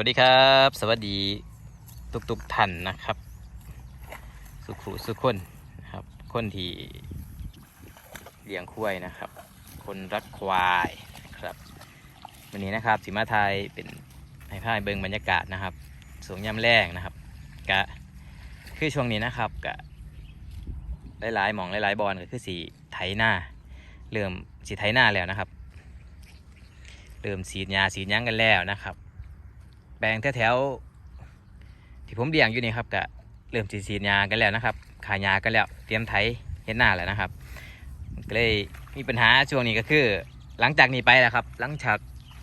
วัสดีครับ สวัสดีทุกทุกๆท่านนะครับ สุขุสุขคนนะครับ คนที่เลี้ยงควายนะครับ คนรักควายนะครับวันนี้นะครับสิมาไทยเป็นให้พายเบิงบรรยากาศนะครับสวงยามแรงนะครับกะคือช่วงนี้นะครับกะหลายๆหมองหลายๆบอลก็คือสีไถหน้าเริ่มสีไถหน้าแล้วนะครับเริ่มสีดยาสีดยั้งกันแล้วนะครับ แปลงแถวๆที่ผมเลี้ยงอยู่นี่ครับก็เริ่มสีสีดยากันแล้วนะครับ ขายยากันแล้ว เตรียมไถเฮ็ดหน้าแล้วนะครับก็เลยมีปัญหาช่วงนี้ก็คือ หลังจากนี้ไปแล้วครับ หลังจาก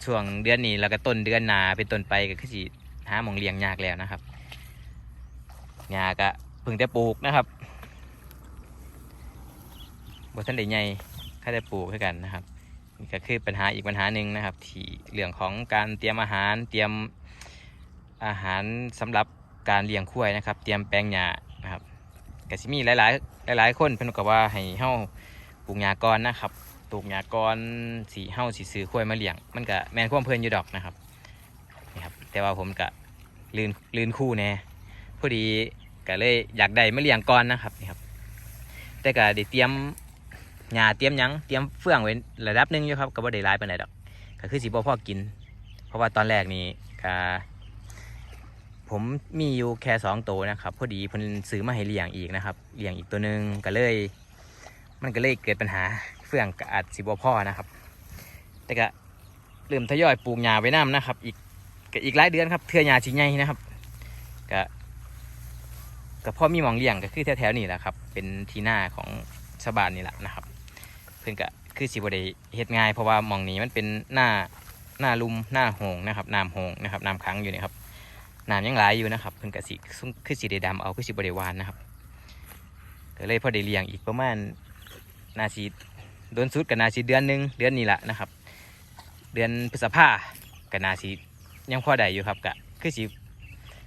ช่วงเดือนนี้แล้วก็ต้นเดือนหนาเป็นต้นไปก็คือสิหาหมองเลี้ยงยากแล้วนะครับยาก็เพิ่งจะปลูกนะครับบทันได้ใหญ่แค่ได้ปลูกคือกันนะครับนี่ก็คือปัญหาอีกปัญหาหนึ่งนะครับ ที่เรื่องของการเตรียมอาหารเตรียม อาหารสำหรับการเลี้ยงควายนะครับ เตรียมแปลงหญ้านะครับก็สิมีหลายๆ หลาย ๆ คนเพิ่นก็ว่าให้เฮาปลูกหญ้าก่อนนะครับปลูกหญ้าก่อนสีเฮาสิซื้อควายมาเลี้ยง มันก็แมนความเพลินอยู่ดอกนะครับนี่ครับ แต่ว่าผมก็ลืนลืนคู่แน่พอดีก็เลยอยากได้มาเลี้ยงก่อนนะครับนี่ครับ แต่ก็ได้เตรียมหญ้าเตรียมยังเตรียมเฟื่องไว้ระดับหนึ่งอยู่ครับก็บ่ได้หลายปานใดดอก ก็คือสิบ่พอกิน เพราะว่าตอนแรกนี่ก็ ผมมีอยู่แค่สองตัวนะครับ พอดีเพิ่นซื้อมาให้เลี้ยงอีกนะครับเลี้ยงอีกตัวหนึ่งก็เลย มันก็เลยเกิดปัญหาเฟื่องกอาจสิบ่พอนะครับ แต่ก็เริ่มทยอยปลูกหญ้าไว้นํนะครับ อีกก็อีกหลายเดือนครับเทื่อหญ้าสิใหญ่นะครับก็ก็พอมีหมองเลี้ยงก็คือแถวๆนี่แหละครับ เป็นทีหน้าของชาวบ้านนี่แหละนะครับ เพื่อนก็คือสิบได้เฮ็ดง่ายเพราะว่าหมองนี้มันเป็นหน้าหน้าลุมหน้าหงนะครับน้ำหงนะครับน้ำขังอยู่นี่ครับ น้ำยังไหลายอยู่นะครับเพื่นก็สิคือสิได้ดำเอาคือสิบได้หวานนะครับก็เลยพอได้เลี้ยงอีกประมาณนาทีโดนสุดกับนาทีเดือนหนึ่งเดือนนี้แหละนะครับ เดือนพฤษภากับนาทียังพอได้อยู่ครับก็คือสิ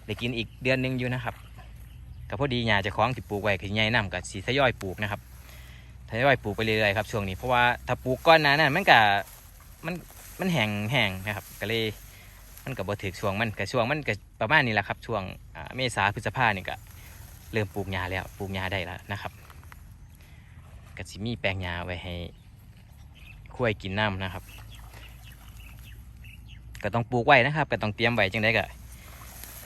ได้กินอีกเดือนหนึ่งอยู่นะครับก็พอดีหญ้าจะคล้องที่ปลูกไว้คือใหญ่น้ำกับสีทยอยปลูกนะครับทยอยปลูกไปเรื่อยๆครับช่วงนี้เพราะว่าถ้าปลูกก้อนหนานั้นมันก็มันมันแห้งแห้งนะครับก็เลย มันก็บ่ถึกช่วงมันก็ช่วงมันก็ประมาณนี้แหละครับช่วงเมษาพฤษภาเนี่ยก็เริ่มปลูกหญ้าแล้วปลูกหญ้าได้แล้วนะครับก็สิมีแปลงหญ้าไว้ให้คุ้ยกินน้ำนะครับ ก็ต้องปลูกไว้นะครับ ก็ต้องเตรียมไว้จังได้ก็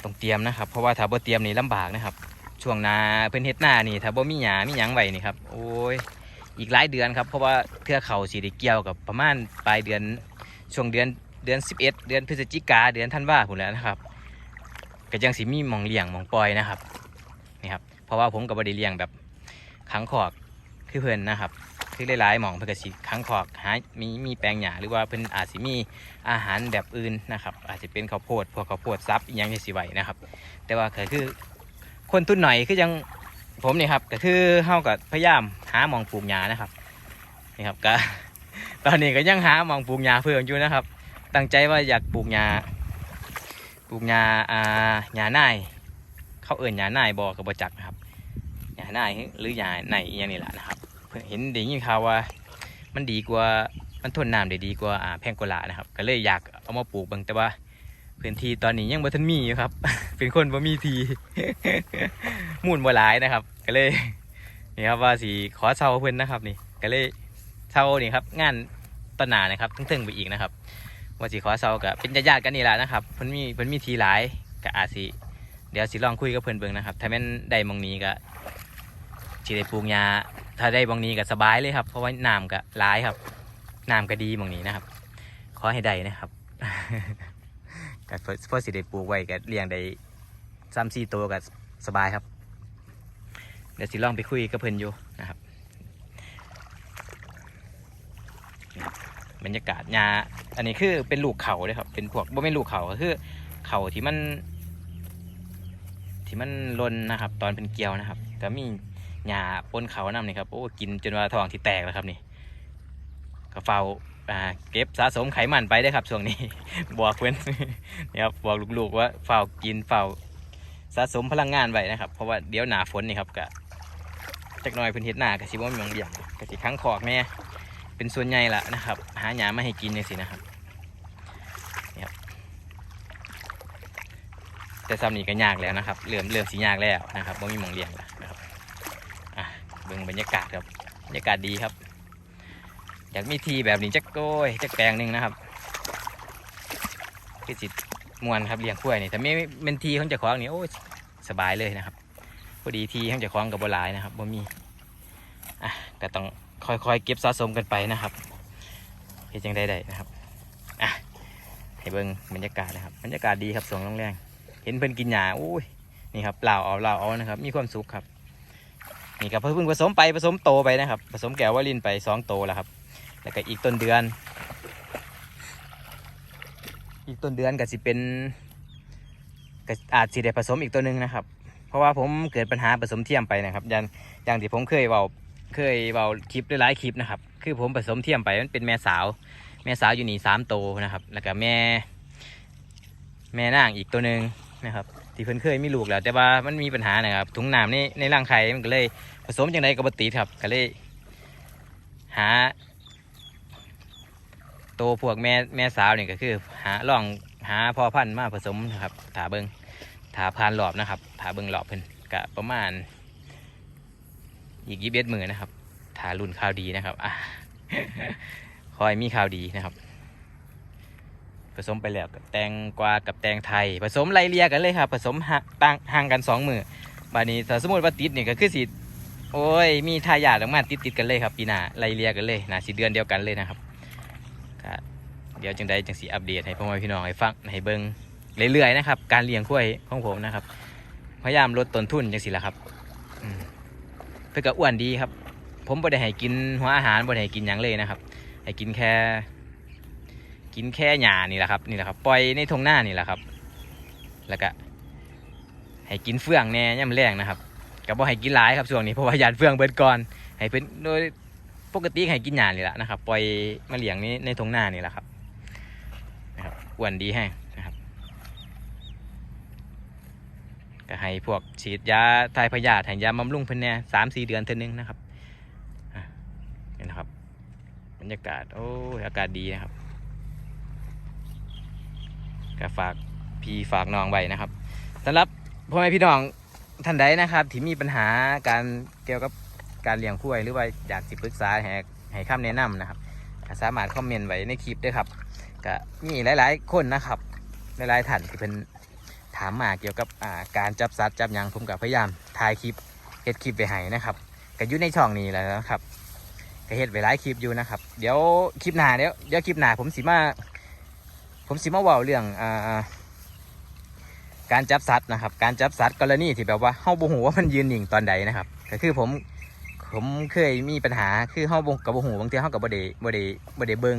ต้องเตรียมนะครับ เพราะว่าถ้าบ่เตรียมนี่ลำบากนะครับ ช่วงนาเพิ่นเฮ็ดหน้านี่ถ้าบ่มีหญ้ามีหยังไว้นี่ครับโอ้ยอีกหลายเดือนครับเพราะว่าเทือกเขาสีได้เกี่ยวกับประมาณปลายเดือนช่วงเดือน เดือน 11 เดือนพฤศจิกาเดือนธันวาผมแล้วนะครับก็ยังสิมีมองเลี้ยงมองปล่อยนะครับนี่ครับเพราะว่าผมกับบดีเลี้ยงแบบขังขอกคือเพิ่นนะครับคือหลายๆหมองเพิ่นก็สิขังขอกหามีมีแปลงหญ้าหรือว่าเพิ่นอาจสิมีอาหารแบบอื่นนะครับ อาจจะเป็นข้าวโพดพวกข้าวโพดซับยังจังสิไว้นะครับ แต่ว่าก็คือคนทุนหน่อยคือยังผมนี่ครับก็คือเฮาก็พยายามหาหมองปลูกหญ้านะครับนี่ครับก็ตอนนี้ก็ยังหามองปลูกหญ้าเพิ่มอยู่นะครับ ตั้งใจว่าอยากปลูกหญ้าปลูกหญ้าอ่าหญ้าน่ายเขาเอิ่นหญ้าน่ายบอกกับบจักนะครับหญ้าน่ายหรือหญ้าไหนอย่างนี้แหละนะครับ เพิ่นเห็นได้ยินข่าวว่า มันดีกว่ามันทนน้ำได้ดีกว่าอ่าแพงกลานะครับ ก็เลยอยากเอามาปลูกเบางแต่ว่าพื้นที่ตอนนี้ยังบ่ทันมีอยู่ครับ เป็นคนบ่มีทีมุ่นบ่หลายนะครับ ก็เลยนี่ครับว่าสีขอเช่าเพื่อนนะครับนี่ ก็เลยเช่านี่ครับ งานต้นหนานะครับทึ่งๆไปอีกนะครับ ว่าสีขอเช่ากับเป็นญาติกันนี่แหละนะครับเพิ่นมีเพิ่นมีทีหลายก็อาสิเดี๋ยวสิลองคุยกับเพิ่นเบิ่งนะครับ ถ้าแม่นได้มองนี้ก็สิได้ปลูกหญ้าถ้าได้มองนี้ก็สบายเลยครับ เพราะว่าน้ำก็หลายครับน้ำก็ดีมองนี้นะครับ ขอให้ได้นะครับก็เพื่อสิได้ปลูกไว้ก็เลี้ยงได้ซ้ำสี่ตัวก็สบายครับ เดี๋ยวสิลองไปคุยกับเพิ่นอยู่นะครับนี่ครั บรรยากาศหญ้าอันนี้คือเป็นลูกเขาเลยครับ เป็นพวกบ่เป็นลูกเขาก็คือเขาที่มัน ที่มันลนนะครับ ตอนเป็นเกลียวนะครับก็มีหญ้าปนเขานำนี่ครับโอ้กินจนว่าท้องที่แตกแล้วครับนี่ก็เฝ้าเก็บสะสมไขมันไปได้ครับช่วงนี้ บอกเพื่อนนี่ครับบอกลูกๆว่าเฝ้ากินเฝ้าสะสมพลังงานไว้นะครับ เพราะว่าเดี๋ยวหนาฝนนี่ครับก็จักหน่อยเพิ่นเฮ็ดหน้าก็สิบ่มีหยังเลี้ยงก็สิค้างคอกแม่ เป็นส่วนใหญ่ละนะครับ หาหญ้ามาให้กินจังซี่นะครับนี่ครับ แต่ซ้ำนี้ก็ยากแล้วนะครับเริ่มเริ่มสียากแล้วนะครับว่ามีหมองเลี้ยงแล้วนะครับอะเบิ่งบรรยากาศครับบรรยากาศดีครับ อยากมีทีแบบนี้จักโก้ยจักแปลงหนึ่งนะครับคือจิตมวนครับเลี้ยงกล้วยนี่แต่ไม่เป็นทีของเจ้าของนี่โอ้ยสบายเลยนะครับพอดีทีของเจ้าของกับบัหลายนะครับบ่มีอะก็ต้อง ค่อยๆเก็บสะสมกันไปนะครับเฮ็ดจังได้ๆนะครับอะให้เบิ่งบรรยากาศนะครับบรรยากาศดีครับสวงแรงๆเห็นเพิ่นกินหญ้าโอ้ยนี่ครับเปล่าเอาเปล่าเอานะครับ มีความสุขครับนี่ครับเพิ่งผสมไปผสมโตไปนะครับ ผสมแก้ววาลินไปสองโตแล้วครับ แล้วก็อีกต้นเดือน อีกต้นเดือนก็สิเป็นก็อาจสิได้ผสมอีกตัวหนึ่งนะครับ เพราะว่าผมเกิดปัญหาผสมเทียมไปนะครับอย่างอย่างที่ผมเคยเบา เคยเบาคลิปหลายคลิปนะครับ คือผมผสมเทียมไปมันเป็นแม่สาว แม่สาวอยู่นี่สามโตวนะครับ แล้วก็แม่ แม่นางอีกตัวหนึ่งนะครับ ที่เพิ่นเคยมีลูกแล้ว แต่ว่ามันมีปัญหานะครับถุงน้ำในในร่างไข่มันก็เลยผสมจังไดก็บ่ติดครับก็เลย หาโตวพวกแม่แม่สาวนี่ก็คือ หาล่องหาพ่อพันธุ์มาผสมนะครับถาเบิงถาพานหลอบนะครับถาเบิงหลอบเพิ่นกะประมาณ อีกยี่สิบเอ็ดมือนะครับถารุ่นข่าวดีนะครับอคอยมีข่าวดีนะครับ ผสมไปแล้วกับแตงกวากับแตงไทย ผสมไลเลียกันเลยครับ ผสมห่างต่างห่างกันสองมือบานี้ถ้าสมมติว่าติดนี่ยก็คือสิโอ้ย มีทายาทออกมาติดติดกันเลยครับปีหน้าไลเลียกันเลยนะสีเดือนเดียวกันเลยนะครับเดี๋ยวจังใดจังสีอัปเดตให้พ่อแม่พี่น้องให้ฟังให้เบิ่งเรื่อยๆนะครับ การเลี้ยงกล้วยของผมนะครับ พยายามลดต้นทุนจังสิละครับ เพื่อก็อ้วนดีครับ ผมบ่ได้ให้กินหัวอาหารบ่ได้ให้กินหยังเลยนะครับ ให้กินแค่ กินแค่หญ้านี่แหละครับนี่แหละครับปล่อยในทงหน้านี่แหละครับ แล้วก็ให้กินเฟื่องแหน่ย่ำแรงนะครับก็บ่ให้กินหลายครับช่วงนี้เพราะว่าหยาดเฟื่องเบิดก่อนให้เป็นโดยปกติให้กินหญ้านี่แหละนะครับปล่อยมาเลี้ยงนี้ในทงหน้านี่แหละครับนะครับอ้วนดีแห้งนะครับ ก็ให้พวกฉีดยาทายพยาธิให้ยาบำรุงเพิ่นเนี่ยสามสี่เดือนเท่านึงนะครับอะนี่นะครับบรรยากาศโอ้อากาศดีนะครับก็ฝากพี่ฝากน้องไว้นะครับสำหรับพ่อแม่พี่น้องท่านใดนะครับ ที่มีปัญหาการเกี่ยวกับการเลี้ยงคุ้ยหรือว่าอยากสิปรึกษาให้ให้คำแนะนำนะครับสามารถคอมเมนต์ไว้ในคลิปด้วยครับก็มีหลาย ๆ คนนะครับหลายๆท่านที่เป็น ถามมาเกี่ยวกับอ่าการจับสัตว์จับยังผมก็พยายามถ่ายคลิปเฮ็ดคลิปไปให้นะครับก็อยู่ในช่องนี้แหละนะครับก็เฮ็ดไว้หลายคลิปอยู่นะครับเดี๋ยวคลิปหน้าเดี๋ยวเดี๋ยวคลิปหน้าผมสิมาผมสิมาว้าเรื่องอ่าการจับสัตว์นะครับการจับสัตว์กรณีที่แบบว่าเฮาบ่ฮู้ว่ามันยืนหนิ่งตอนใดนะครับก็คือผมผมเคยมีปัญหาคือเฮาบ่กับบ่ฮู้บางทื่อเฮากับบ่ได้บ่ได้บ่ได้เบิ่ง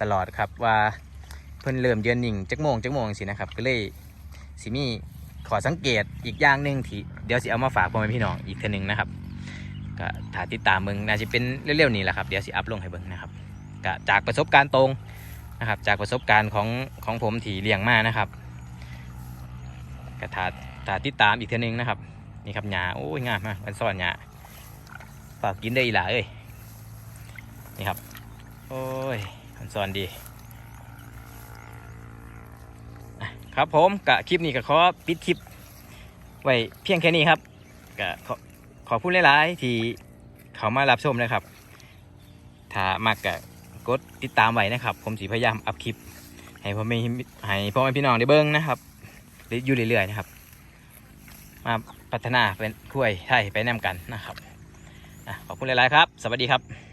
ตลอดครับว่าเพิ่นเริ่มยือนนิ่งจักโมงจักโมงสินะครับก็เลย สิมีขอสังเกตอีกอย่างหนึ่งที่เดี๋ยวสิเอามาฝากพ่อแม่พี่น้องอีกเทื่อหนึงนะครับก็ถ้าติดตามเบิ่งน่าจะเป็นเร็วๆนี้แหละครับเดี๋ยวสิอัพลงให้เบิ่งนะครับก็จากประสบการณ์ตรงนะครับ จากประสบการณ์ของของผมที่เลี้ยงมานะครับก็ถ้าถ้าติดตามอีกเทื่อหนึงนะครับนี่ครับหญ้าโอ้ยงามมากมันซ่อนหญ้าฝากกินได้อีหล่าเอ้ยนี่ครับโอ้ยมันสอนดีอะ ครับผมกะคลิปนี้ก็ขอปิดคลิป ไว้เพียงแค่นี้ครับกะขอขอพูดหลายๆที่เขามารับชมนะครับ ถ้ามักกะกดติดตามไว้นะครับ ผมสีพยายามอัพคลิป ให้พ่อแม่ให้พ่อแม่พี่น้องได้เบิ้งนะครับอยู่เรื่อยๆนะครับ มาพัฒนาเป็นกล้วยไทยไปแนมกันนะครับขอบคุณหลายๆครับ สวัสดีครับ